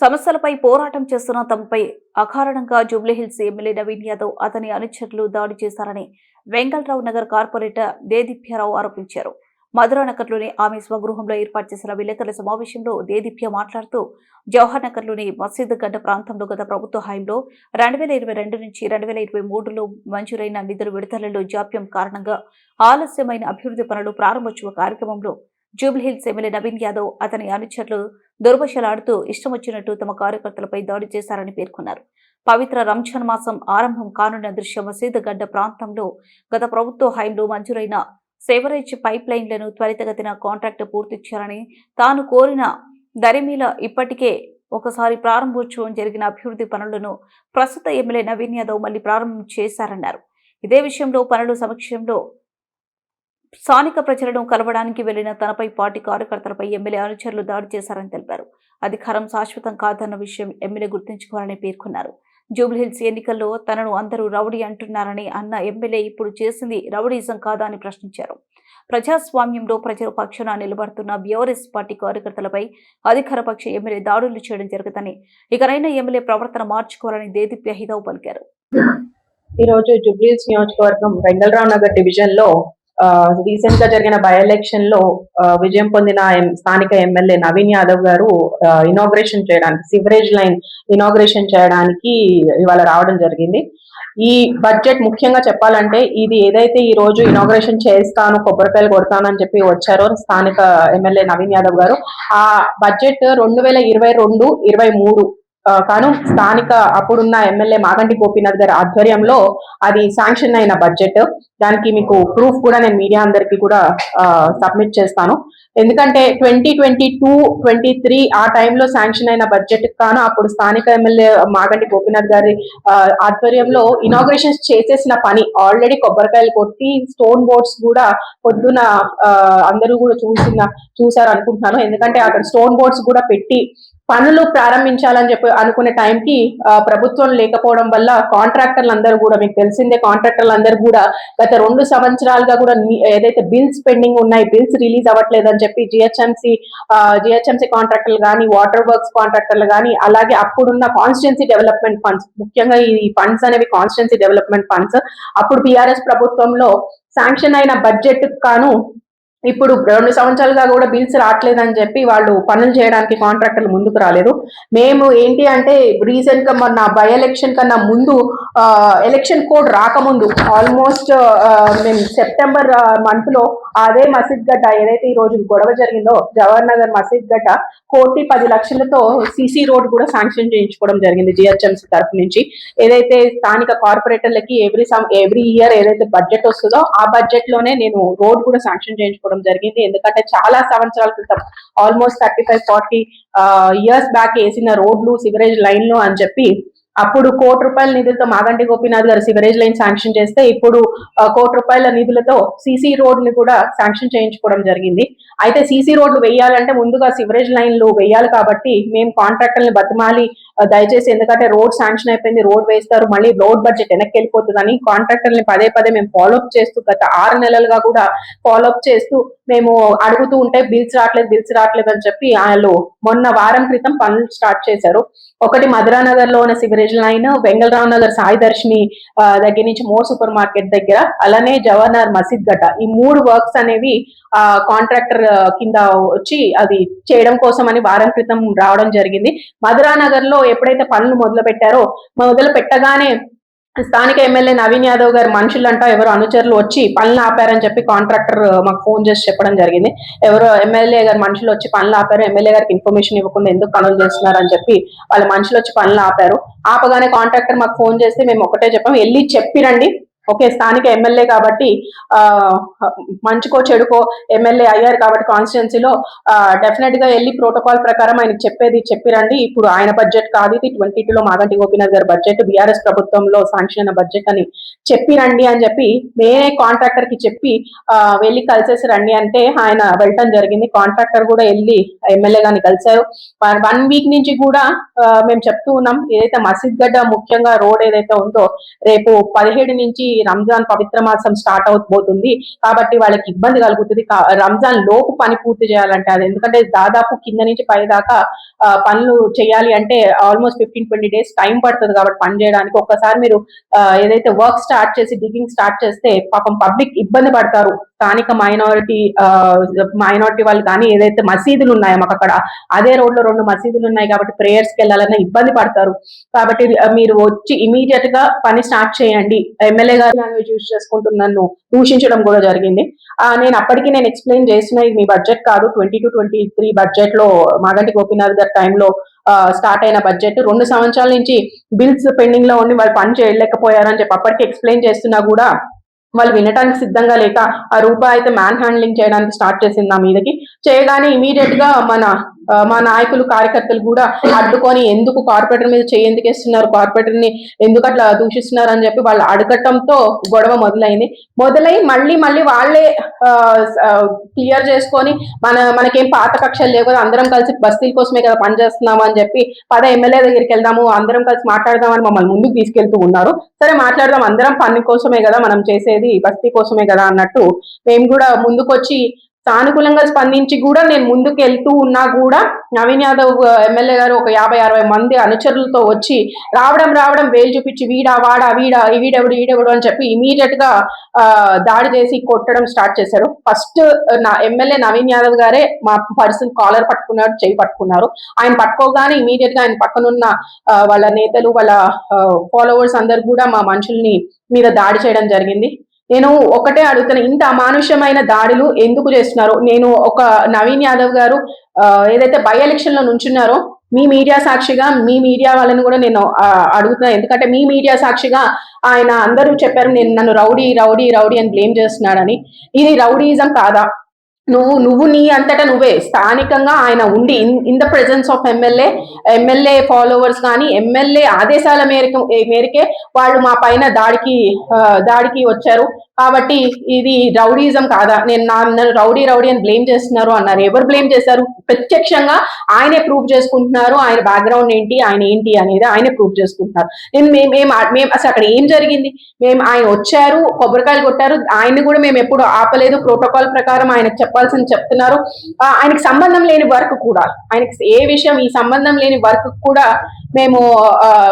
సమస్యలపై పోరాటం చేస్తున్న తమపై అకారణంగా జూబ్లీహిల్స్ ఎమ్మెల్యే నవీన్ యాదవ్ అతని అనుచరులు దాడి చేశారని వెంగళరావు నగర్ కార్పొరేటర్ దేదీప్యారావు ఆరోపించారు. మధురానగర్లోని ఆమె స్వగృహంలో ఏర్పాటు చేసిన విలేకరుల సమావేశంలో దేదీప్య మాట్లాడుతూ జవహర్ నగర్లోని మసీద్ గడ్డ ప్రాంతంలో గత ప్రభుత్వ హయాంలో రెండు వేల ఇరవై రెండు నుంచి రెండు వేల ఇరవై మూడులో మంజూరైన నిధుల విడుదలలో జాప్యం కారణంగా ఆలస్యమైన అభివృద్ధి పనులు ప్రారంభోత్సవ కార్యక్రమంలో జూబ్లీహిల్స్ ఎమ్మెల్యే నవీన్ యాదవ్ అతని అనుచరులు దుర్భషలాడుతూ ఇష్టమొచ్చినట్టు తమ కార్యకర్తలపై దాడి చేశారని పేర్కొన్నారు. పవిత్ర రంజాన్ మాసం ఆరంభం కానున్న దృశ్య మసీద్ గడ్డ ప్రాంతంలో గత ప్రభుత్వ హయాంలో మంజూరైన సేవరేజ్ పైప్ లైన్లను త్వరితగతిన కాంట్రాక్ట్ పూర్తి చేయాలని తాను కోరిన దరిమీల ఇప్పటికే ఒకసారి ప్రారంభోత్సవం జరిగిన అభివృద్ధి పనులను ప్రస్తుత ఎమ్మెల్యే నవీన్ యాదవ్ మళ్ళీ ప్రారంభం చేశారన్నారు. ఇదే విషయంలో పనుల సమక్షంలో స్థానిక ప్రజలను కలవడానికి వెళ్ళిన తనపై పార్టీ కార్యకర్తలపై ఎమ్మెల్యే అనుచరులు దాడి చేశారని తెలిపారు. అధికారం శాశ్వతం కాదన్న విషయం ఎమ్మెల్యే గుర్తుంచుకోవాలని పేర్కొన్నారు. జూబ్లీహిల్స్ ఎన్నికల్లో తనను అందరూ రౌడీ అంటున్నారని అన్న ఎమ్మెల్యే ఇప్పుడు చేసింది రౌడీజం కాదా అని ప్రశ్నించారు. ప్రజాస్వామ్యంలో ప్రజల పక్షాన నిలబడుతున్న బీఆర్ఎస్ పార్టీ కార్యకర్తలపై అధికార పక్ష ఎమ్మెల్యే దాడులు చేయడం జరుగుతని ఇకనైనా ఎమ్మెల్యే ప్రవర్తన మార్చుకోవాలని దేదీప్య హితవు పలికారు. ఈరోజు జూబ్లీహిల్స్ నియోజకవర్గం వెంగళరావు నగర్ డివిజన్లో రీసెంట్గా జరిగిన బై ఎలక్షన్లో ఆ, విజయం పొందిన స్థానిక ఎమ్మెల్యే నవీన్ యాదవ్ గారు ఇనాగ్రేషన్ చేయడానికి సివరేజ్ లైన్ ఇనాగ్రేషన్ చేయడానికి ఇవాళ రావడం జరిగింది. ఈ బడ్జెట్ ముఖ్యంగా చెప్పాలంటే ఇది ఏదైతే ఈ రోజు ఇనాగ్రేషన్ చేస్తాను కొబ్బరికాయలు కొడతానని చెప్పి వచ్చారో స్థానిక ఎమ్మెల్యే నవీన్ యాదవ్ గారు ఆ బడ్జెట్ రెండు వేల ఇరవై రెండు ఇరవై మూడు కాను స్థానిక అప్పుడున్న ఎమ్మెల్యే మాగంటి గోపీనాథ్ గారి ఆధ్వర్యంలో అది శాంక్షన్ అయిన బడ్జెట్. దానికి మీకు ప్రూఫ్ కూడా నేను మీడియా అందరికి కూడా సబ్మిట్ చేస్తాను. ఎందుకంటే twenty twenty two twenty three ఆ టైంలో శాంక్షన్ అయిన బడ్జెట్ కాను అప్పుడు స్థానిక ఎమ్మెల్యే మాగంటి గోపీనాథ్ గారి ఆధ్వర్యంలో ఇనాగ్రేషన్స్ చేసేసిన పని. ఆల్రెడీ కొబ్బరికాయలు కొట్టి స్టోన్ బోర్డ్స్ కూడా పొద్దున అందరూ కూడా చూసిన చూసారు అనుకుంటున్నాను ఎందుకంటే అక్కడ స్టోన్ బోర్డ్స్ కూడా పెట్టి పనులు ప్రారంభించాలని చెప్పి అనుకునే టైంకి ప్రభుత్వం లేకపోవడం వల్ల కాంట్రాక్టర్లు అందరూ కూడా మీకు తెలిసిందే కాంట్రాక్టర్లు అందరూ కూడా గత రెండు సంవత్సరాలుగా కూడా ఏదైతే బిల్స్ పెండింగ్ ఉన్నాయి బిల్స్ రిలీజ్ అవ్వట్లేదు అని చెప్పి జిహెచ్ఎంసీ జిహెచ్ఎంసీ కాంట్రాక్టర్లు కానీ వాటర్ వర్క్స్ కాంట్రాక్టర్లు కానీ అలాగే అప్పుడున్న కాన్స్టిట్యున్సీ డెవలప్మెంట్ ఫండ్స్ ముఖ్యంగా ఈ ఫండ్స్ అనేవి కాన్స్టిట్యున్సీ డెవలప్మెంట్ ఫండ్స్ అప్పుడు బీఆర్ఎస్ ప్రభుత్వంలో శాంక్షన్ అయిన బడ్జెట్ కాను ఇప్పుడు రెండు సంవత్సరాలుగా కూడా బిల్స్ రావట్లేదని చెప్పి వాళ్ళు పనులు చేయడానికి కాంట్రాక్టర్లు ముందుకు రాలేదు. మేము ఏంటి అంటే రీసెంట్గా మొన్న బై ఎలక్షన్ కన్నా ముందు ఎలక్షన్ కోడ్ రాకముందు ఆల్మోస్ట్ మేము సెప్టెంబర్ మంత్లో అదే మసీద్ గడ్డ ఏదైతే ఈ రోజు గొడవ జరిగిందో జవహర్ నగర్ మసీద్ గడ్డ కోటి పది లక్షలతో సిసి రోడ్ కూడా శాంక్షన్ చేయించుకోవడం జరిగింది జిహెచ్ఎంసీ తరఫు నుంచి. ఏదైతే స్థానిక కార్పొరేటర్లకి ఎవ్రీ సమ్ ఎవ్రీ ఇయర్ ఏదైతే బడ్జెట్ వస్తుందో ఆ బడ్జెట్లోనే నేను రోడ్ కూడా శాంక్షన్ చేయించుకోవడం జరిగింది. ఎందుకంటే చాలా సంవత్సరాల క్రితం almost thirty five forty years back వేసిన రోడ్లు సివరేజ్ లైన్లు అని చెప్పి అప్పుడు కోటి రూపాయల నిధులతో మాగంటి గోపీనాథ్ గారు సివరేజ్ లైన్ శాంక్షన్ చేస్తే ఇప్పుడు కోటి రూపాయల నిధులతో సీసీ రోడ్ని కూడా శాంక్షన్ చేయించుకోవడం జరిగింది. అయితే సీసీ రోడ్లు వేయాలంటే ముందుగా సివరేజ్ లైన్లు వేయాలి కాబట్టి మేము కాంట్రాక్టర్ని బతిమాలి దయచేసి ఎందుకంటే రోడ్ శాంక్షన్ అయిపోయింది రోడ్ వేస్తారు మళ్ళీ రోడ్ బడ్జెట్ వెనక్కి వెళ్ళిపోతుందని కాంట్రాక్టర్ని పదే పదే మేము ఫాలోఅప్ చేస్తూ గత ఆరు నెలలుగా కూడా ఫాలోఅప్ చేస్తూ మేము అడుగుతూ ఉంటే బిల్స్ రావట్లేదు బిల్స్ రావట్లేదు అని చెప్పి వాళ్ళు మొన్న వారం క్రితం పనులు స్టార్ట్ చేశారు. ఒకటి మధురానగర్లో ఉన్న సివరేజ్ లైన్ వెంగళరావు నగర్ సాయి దర్శిని ఆ, దగ్గర నుంచి మోర్ సూపర్ మార్కెట్ దగ్గర అలానే జవహర్ మసీద్ గడ్డ. ఈ మూడు వర్క్స్ అనేవి ఆ కాంట్రాక్టర్ కింద వచ్చి అది చేయడం కోసం అని వారం క్రితం రావడం జరిగింది. మధురానగర్లో ఎప్పుడైతే పనులు మొదలు పెట్టారో మొదలు పెట్టగానే స్థానిక ఎమ్మెల్యే నవీన్ యాదవ్ గారు మనుషులంటా ఎవరు అనుచరులు వచ్చి పనులు ఆపారని చెప్పి కాంట్రాక్టర్ మాకు ఫోన్ చేసి చెప్పడం జరిగింది. ఎవరో ఎమ్మెల్యే గారు మనుషులు వచ్చి పనులు ఆపారు. ఎమ్మెల్యే గారికి ఇన్ఫర్మేషన్ ఇవ్వకుండా ఎందుకు పనులు చేస్తున్నారని అని చెప్పి వాళ్ళ మనుషులు వచ్చి పనులు ఆపారు. ఆపగానే కాంట్రాక్టర్ మాకు ఫోన్ చేస్తే మేము ఒకటే చెప్పాం. వెళ్ళి చెప్పిరండి. ఓకే స్థానిక ఎమ్మెల్యే కాబట్టి ఆ మంచుకో చెడుకో ఎమ్మెల్యే అయ్యారు కాబట్టి కాన్స్టిట్యున్సీలో డెఫినెట్గా వెళ్ళి ప్రోటోకాల్ ప్రకారం ఆయనకి చెప్పేది చెప్పిరండి. ఇప్పుడు ఆయన బడ్జెట్ కాదు ఇది. ట్వంటీ లో మాగంటి గోపీనాథ్ గారి బడ్జెట్ బీఆర్ఎస్ ప్రభుత్వంలో శాంక్షన్ అయిన బడ్జెట్ అని చెప్పిరండి అని చెప్పి నేనే కాంట్రాక్టర్కి చెప్పి వెళ్ళి కలిసేసి రండి అంటే ఆయన వెళ్ళటం జరిగింది. కాంట్రాక్టర్ కూడా వెళ్ళి ఎమ్మెల్యే గారిని కలిశారు. వన్ వీక్ నుంచి కూడా మేము చెప్తూ ఉన్నాం. ఏదైతే మసీద్ గడ్డ ముఖ్యంగా రోడ్ ఏదైతే ఉందో రేపు పదిహేడు నుంచి రంజాన్ పవిత్ర మాసం స్టార్ట్ అవుతోంది కాబట్టి వాళ్ళకి ఇబ్బంది కలుగుతుంది. కా- రంజాన్ లోపు పని పూర్తి చేయాలంటే అది. ఎందుకంటే దాదాపు కింద నుంచి పై దాకా పనులు చేయాలి అంటే almost fifteen twenty days time పడుతుంది కాబట్టి పని చేయడానికి. ఒక్కసారి మీరు ఏదైతే వర్క్ స్టార్ట్ చేసి డిగింగ్ స్టార్ట్ చేస్తే పాపం పబ్లిక్ ఇబ్బంది పడతారు. స్థానిక మైనారిటీ మైనారిటీ వాళ్ళు కానీ ఏదైతే మసీదులు ఉన్నాయో మాకు అక్కడ అదే రోడ్లో రెండు మసీదులు ఉన్నాయి కాబట్టి ప్రేయర్స్కి వెళ్ళాలన్నా ఇబ్బంది పడతారు. కాబట్టి మీరు వచ్చి ఇమీడియట్గా పని స్టార్ట్ చేయండి. ఎమ్మెల్యే గారు లాంగ్వేజ్ యూజ్ చేసుకుంటూ నన్ను దూషించడం కూడా జరిగింది. ఆ, నేను అప్పటికి నేను ఎక్స్ప్లెయిన్ చేసిన ఇది మీ బడ్జెట్ కాదు. ట్వంటీ టు ట్వంటీ త్రీ బడ్జెట్లో మాగంటి గోపీనాథ్ గారి టైంలో స్టార్ట్ అయిన బడ్జెట్ రెండు సంవత్సరాల నుంచి బిల్స్ పెండింగ్లో ఉండి వాళ్ళు పని చేయలేకపోయారని చెప్పి అప్పటికి ఎక్స్ప్లెయిన్ చేస్తున్నా కూడా వాళ్ళు వినటానికి సిద్ధంగా లేక ఆ రూపాయి అయితే మ్యాన్ హ్యాండ్లింగ్ చేయడానికి స్టార్ట్ చేసింది నా మీదకి. చేయగానే ఇమీడియట్గా మన మా నాయకులు కార్యకర్తలు కూడా అడ్డుకొని ఎందుకు కార్పొరేటర్ మీద చేయి ఎందుకు ఇస్తున్నారు కార్పొరేటర్ని ఎందుకు అట్లా దూషిస్తున్నారు అని చెప్పి వాళ్ళు అడగటంతో గొడవ మొదలైంది. మొదలై మళ్ళీ మళ్ళీ వాళ్ళే క్లియర్ చేసుకొని మన మనకేం పాత కక్షలు లేవు కదా అందరం కలిసి బస్తీల కోసమే కదా పనిచేస్తున్నాము అని చెప్పి పద ఎమ్మెల్యే దగ్గరికి వెళ్దాము అందరం కలిసి మాట్లాడదామని మమ్మల్ని ముందుకు తీసుకెళ్తూ ఉన్నారు. సరే మాట్లాడదాం అందరం పని కోసమే కదా మనం చేసేది బస్తీ కోసమే కదా అన్నట్టు మేము కూడా ముందుకొచ్చి సానుకూలంగా స్పందించి కూడా నేను ముందుకు వెళ్తూ ఉన్నా కూడా నవీన్ యాదవ్ ఎమ్మెల్యే గారు ఒక యాభై అరవై మంది అనుచరులతో వచ్చి రావడం రావడం వేలు చూపించి వీడా వాడా వీడా వీడెవడు వీడెవడు అని చెప్పి ఇమీడియట్గా దాడి చేసి కొట్టడం స్టార్ట్ చేశారు. ఫస్ట్ నా ఎమ్మెల్యే నవీన్ యాదవ్ గారే మా పర్సన్ కాలర్ పట్టుకున్నారు చేయి పట్టుకున్నారు. ఆయన పట్టుకోగానే ఇమీడియట్గా ఆయన పక్కనున్న వాళ్ళ నేతలు వాళ్ళ ఫాలోవర్స్ అందరు కూడా మా మనుషుల్ని మీద దాడి చేయడం జరిగింది. నేను ఒకటే అడుగుతాను ఇంత అమానుష్యమైన దాడులు ఎందుకు చేస్తున్నారు? నేను ఒక నవీన్ యాదవ్ గారు ఏదైతే బై ఎలక్షన్లో నుంచున్నారో మీ మీడియా సాక్షిగా మీ మీడియా వాళ్ళని కూడా నేను అడుగుతున్నాను ఎందుకంటే మీ మీడియా సాక్షిగా ఆయన అందరూ చెప్పారు నేను నన్ను రౌడీ రౌడీ రౌడీ అని బ్లేమ్ చేస్తున్నాడని. ఇది రౌడీయిజం కాదా? నువ్వు నువ్వు నీ అంతటా నువ్వే. స్థానికంగా ఆయన ఉండి in the presence of MLA MLA followers కానీ ఎమ్మెల్యే ఆదేశాల మేరకు మేరకే వాళ్ళు మా పైన దాడికి దాడికి వచ్చారు. కాబట్టి ఇది రౌడీజం కాదా? నేను నా రౌడీ రౌడీ అని బ్లేమ్ చేస్తున్నారు అన్నారు. ఎవరు బ్లేమ్ చేశారు? ప్రత్యక్షంగా ఆయనే ప్రూవ్ చేసుకుంటున్నారు. ఆయన బ్యాక్గ్రౌండ్ ఏంటి? ఆయన ఏంటి అనేది ఆయనే ప్రూవ్ చేసుకుంటున్నారు. నేను మేము మేము మేము అసలు అక్కడ ఏం జరిగింది? మేము ఆయన వచ్చారు కొబ్బరికాయలు కొట్టారు. ఆయన్ని కూడా మేము ఎప్పుడు ఆపలేదు. ప్రోటోకాల్ ప్రకారం ఆయనకు చెప్పాల్సింది చెప్తున్నారు. ఆ, ఆయనకి సంబంధం లేని వర్క్ కూడా ఆయనకి ఏ విషయం ఈ సంబంధం లేని వర్క్ కూడా మేము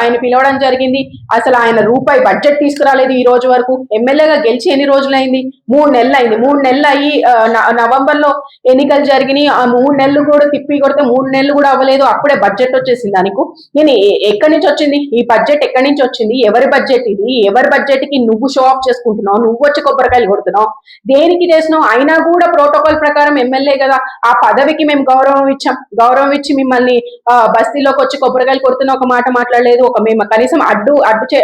ఆయన పిలవడం జరిగింది. అసలు ఆయన రూపాయి బడ్జెట్ తీసుకురాలేదు ఈ రోజు వరకు. ఎమ్మెల్యేగా గెలిచి ఎన్ని రోజులైంది? మూడు నెలలు అయింది మూడు నెలలు అయ్యి నవంబర్లో ఎన్నికలు జరిగినాయి. ఆ మూడు నెలలు కూడా తిప్పి కొడితే మూడు నెలలు కూడా అవ్వలేదు. అప్పుడే బడ్జెట్ వచ్చేసింది దానికి. నేను ఎక్కడి నుంచి వచ్చింది? ఈ బడ్జెట్ ఎక్కడి నుంచి వచ్చింది? ఎవరి బడ్జెట్ ఇది? ఎవరి బడ్జెట్కి నువ్వు షో ఆఫ్ చేసుకుంటున్నావు? నువ్వు వచ్చి కొబ్బరికాయలు కొడుతున్నావు? దేనికి చేసినావు? అయినా కూడా ప్రోటోకాల్ ప్రకారం ఎమ్మెల్యే కదా. ఆ పదవికి మేము గౌరవం ఇచ్చాం. గౌరవం ఇచ్చి మిమ్మల్ని ఆ, బస్తీలోకి వచ్చి కొబ్బరికాయలు కొడుతున్నాం. ఒక మాట మాట్లాడలేదు ఒక మేము కనీసం అడ్డు అడ్డు చే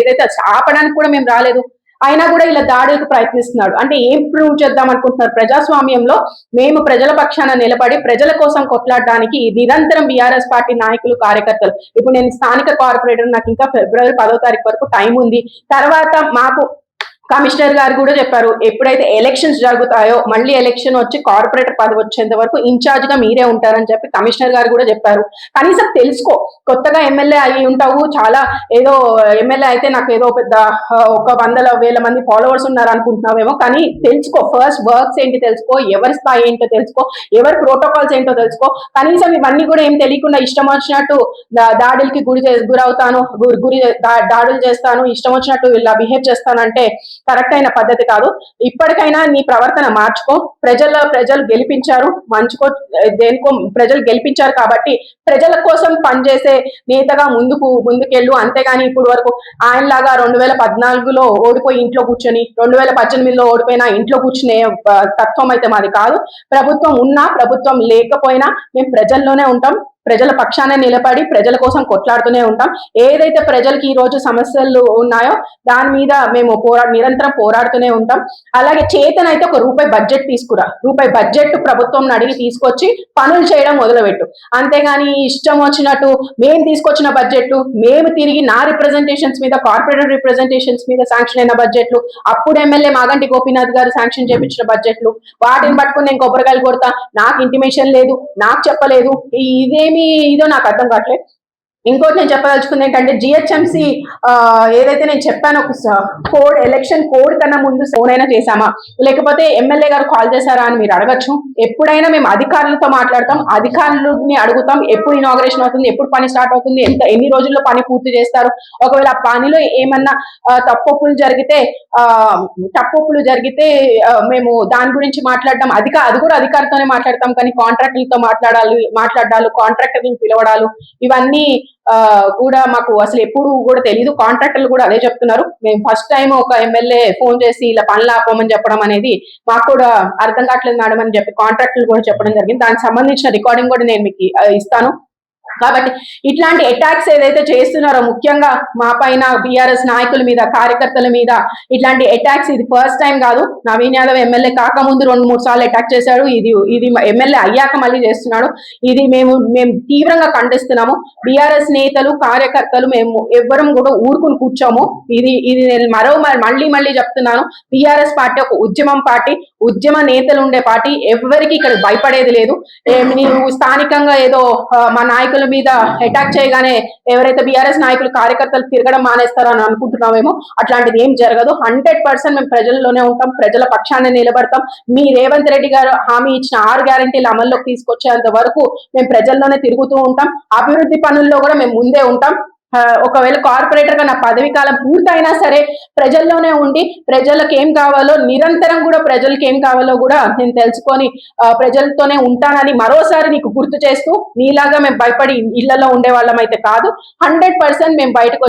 ఏదైతే ఆపడానికి కూడా మేము రాలేదు అయినా కూడా ఇలా దాడులకు ప్రయత్నిస్తున్నాడు. అంటే ఏం ప్రూవ్ చేద్దాం అనుకుంటున్నారు? ప్రజాస్వామ్యంలో మేము ప్రజల పక్షాన నిలబడి ప్రజల కోసం కొట్లాడడానికి నిరంతరం బీఆర్ఎస్ పార్టీ నాయకులు కార్యకర్తలు. ఇప్పుడు నేను స్థానిక కార్పొరేటర్ నాకు ఇంకా ఫిబ్రవరి పదో తారీఖు వరకు టైం ఉంది. తర్వాత మాకు కమిషనర్ గారు కూడా చెప్పారు ఎప్పుడైతే ఎలక్షన్స్ జరుగుతాయో మళ్ళీ ఎలక్షన్ వచ్చి కార్పొరేటర్ పదవి వచ్చేంత వరకు ఇన్ఛార్జ్గా మీరే ఉంటారని చెప్పి కమిషనర్ గారు కూడా చెప్పారు. కనీసం తెలుసుకో కొత్తగా ఎమ్మెల్యే అయి ఉంటావు చాలా ఏదో ఎమ్మెల్యే అయితే నాకు ఏదో పెద్ద ఒక వందల వేల మంది ఫాలోవర్స్ ఉన్నారు అనుకుంటున్నావేమో కానీ తెలుసుకో ఫస్ట్ వర్క్స్ ఏంటి తెలుసుకో ఎవరి స్థాయి ఏంటో తెలుసుకో ఎవరి ప్రోటోకాల్స్ ఏంటో తెలుసుకో. కనీసం ఇవన్నీ కూడా ఏం తెలియకుండా ఇష్టం వచ్చినట్టు దాడులకి గురి చే- గురవుతాను గురి దాడులు చేస్తాను ఇష్టం వచ్చినట్టు ఇలా బిహేవ్ చేస్తానంటే కరెక్ట్ అయిన పద్ధతి కాదు. ఇప్పటికైనా నీ ప్రవర్తన మార్చుకో. ప్రజల ప్రజలు గెలిపించారు. మంచుకో దేనికో ప్రజలు గెలిపించారు కాబట్టి ప్రజల కోసం పనిచేసే నేతగా ముందుకు ముందుకెళ్ళు. అంతేగాని ఇప్పుడు వరకు ఆయనలాగా రెండు వేల పద్నాలుగులో ఓడిపోయి ఇంట్లో కూర్చొని రెండు వేల పద్దెనిమిదిలో ఓడిపోయినా ఇంట్లో కూర్చునే తత్వం అయితే మాది కాదు. ప్రభుత్వం ఉన్నా ప్రభుత్వం లేకపోయినా మేము ప్రజల్లోనే ఉంటాం. ప్రజల పక్షాన నిలబడి ప్రజల కోసం కొట్లాడుతూనే ఉంటాం. ఏదైతే ప్రజలకి ఈ రోజు సమస్యలు ఉన్నాయో దాని మీద మేము పోరా నిరంతరం పోరాడుతూనే ఉంటాం. అలాగే చేతన అయితే ఒక రూపాయి బడ్జెట్ తీసుకురా. రూపాయి బడ్జెట్ ప్రభుత్వం అడిగి తీసుకొచ్చి పనులు చేయడం మొదలుపెట్టు. అంతేగాని ఇష్టం వచ్చినట్టు మేము తీసుకొచ్చిన బడ్జెట్లు మేము తిరిగి నా రిప్రజెంటేషన్స్ మీద కార్పొరేటర్ రిప్రజెంటేషన్స్ మీద శాంక్షన్ అయిన బడ్జెట్లు అప్పుడు ఎమ్మెల్యే మాగంటి గోపీనాథ్ గారు శాంక్షన్ చేపించిన బడ్జెట్లు వాటిని పట్టుకుని నేను కొబ్బరికాయలు కొడతా. నాకు ఇంటిమేషన్ లేదు నాకు చెప్పలేదు. ఈ- ఏమి ఇదో నాకు అర్థం కావట్లేదు. ఇంకోటి నేను చెప్పదలుచుకుంది ఏంటంటే జిహెచ్ఎంసి ఏదైతే నేను చెప్పాను ఒక కోడ్ ఎలక్షన్ కోడ్ కన్నా ముందు ఫోన్ అయినా చేశామా? లేకపోతే ఎమ్మెల్యే గారు కాల్ చేశారా అని మీరు అడగచ్చు. ఎప్పుడైనా మేము అధికారులతో మాట్లాడతాం అధికారులని అడుగుతాం ఎప్పుడు ఇనాగ్రేషన్ అవుతుంది ఎప్పుడు పని స్టార్ట్ అవుతుంది ఎంత ఎన్ని రోజుల్లో పని పూర్తి చేస్తారు. ఒకవేళ ఆ పనిలో ఏమన్నా తప్పొప్పులు జరిగితే తప్పొప్పులు జరిగితే మేము దాని గురించి మాట్లాడడం అధిక అది కూడా అధికారితోనే మాట్లాడతాం కానీ కాంట్రాక్టులతో మాట్లాడాలి మాట్లాడాలి కాంట్రాక్టర్లను పిలవడాలు ఇవన్నీ కూడా మాకు అసలు ఎప్పుడు కూడా తెలియదు కాంట్రాక్టర్లు కూడా అదే చెప్తున్నారు. మేము ఫస్ట్ టైం ఒక ఎమ్మెల్యే ఫోన్ చేసి ఇలా పనులు ఆపమని చెప్పడం అనేది మాకు కూడా అర్థం కావట్లేదు మేడం అని చెప్పి కాంట్రాక్టర్లు కూడా చెప్పడం జరిగింది. దానికి సంబంధించిన రికార్డింగ్ కూడా నేను మీకు ఇస్తాను. కాబట్టి ఇట్లాంటి అటాక్స్ ఏదైతే చేస్తున్నారో ముఖ్యంగా మా పైన బీఆర్ఎస్ నాయకుల మీద కార్యకర్తల మీద ఇట్లాంటి అటాక్స్ ఇది ఫస్ట్ టైం కాదు. నవీన్ యాదవ్ ఎమ్మెల్యే కాకముందు రెండు మూడు సార్లు అటాక్ చేశాడు. ఇది ఇది ఎమ్మెల్యే అయ్యాక మళ్ళీ చేస్తున్నాడు. ఇది మేము మేము తీవ్రంగా ఖండిస్తున్నాము. బీఆర్ఎస్ నేతలు కార్యకర్తలు మేము ఎవ్వరం కూడా ఊరుకుని కూర్చోము. ఇది ఇది నేను మరో మళ్ళీ మళ్ళీ చెప్తున్నాను. బీఆర్ఎస్ పార్టీ ఒక ఉద్యమం పార్టీ. ఉద్యమ నేతలు ఉండే పార్టీ. ఎవరికి ఇక్కడ భయపడేది లేదు. నీవు స్థానికంగా ఏదో మా నాయకుల మీద అటాక్ చేయగానే ఎవరైతే బీఆర్ఎస్ నాయకులు కార్యకర్తలు తిరగడం మానేస్తారో అని అనుకుంటున్నామేమో అట్లాంటిది ఏం జరగదు. హండ్రెడ్ పర్సెంట్ మేము ప్రజల్లోనే ఉంటాం ప్రజల పక్షాన్ని నిలబడతాం. మీ రేవంత్ రెడ్డి గారు హామీ ఇచ్చిన ఆరు గ్యారంటీలు అమల్లోకి తీసుకొచ్చేంత వరకు మేము ప్రజల్లోనే తిరుగుతూ ఉంటాం. అభివృద్ధి పనుల్లో కూడా మేము ముందే ఉంటాం. ఒకవేళ కార్పొరేటర్గా నా పదవి కాలం పూర్తయినా సరే ప్రజల్లోనే ఉండి ప్రజలకు ఏం కావాలో నిరంతరం కూడా ప్రజలకు ఏం కావాలో కూడా నేను తెలుసుకొని ప్రజలతోనే ఉంటానని మరోసారి నీకు గుర్తు చేస్తూ నీలాగా మేము భయపడి ఇళ్ళలో ఉండే వాళ్ళం అయితే కాదు హండ్రెడ్ పర్సెంట్ మేము బయటకు